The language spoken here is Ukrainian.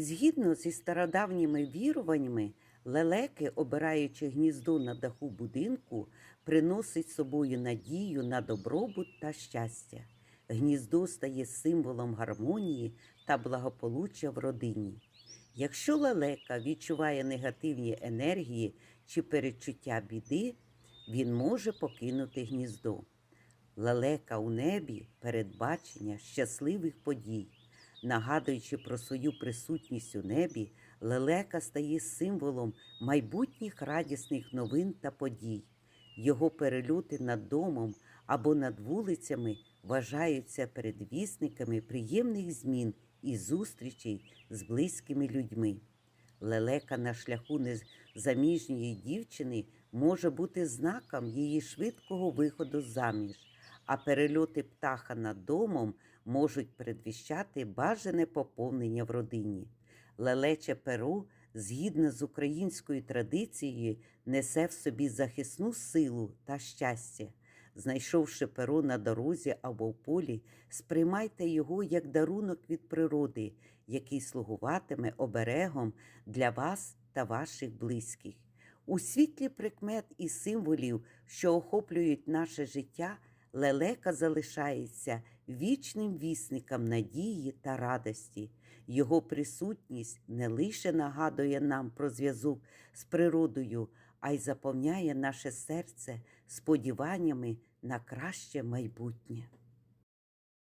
Згідно зі стародавніми віруваннями, лелеки, обираючи гніздо на даху будинку, приносить собою надію на добробут та щастя. Гніздо стає символом гармонії та благополуччя в родині. Якщо лелека відчуває негативні енергії чи перечуття біди, він може покинути гніздо. Лелека у небі передбачення щасливих подій. Нагадуючи про свою присутність у небі, лелека стає символом майбутніх радісних новин та подій. Його перельоти над домом або над вулицями вважаються передвісниками приємних змін і зустрічей з близькими людьми. Лелека на шляху незаміжньої дівчини може бути знаком її швидкого виходу заміж, а перельоти птаха над домом можуть передвіщати бажане поповнення в родині. Лелече перо, згідно з українською традицією, несе в собі захисну силу та щастя. Знайшовши перо на дорозі або в полі, сприймайте його як дарунок від природи, який слугуватиме оберегом для вас та ваших близьких. У світлі прикмет і символів, що охоплюють наше життя, лелека залишається вічним вісником надії та радості. Його присутність не лише нагадує нам про зв'язок з природою, а й заповняє наше серце сподіваннями на краще майбутнє.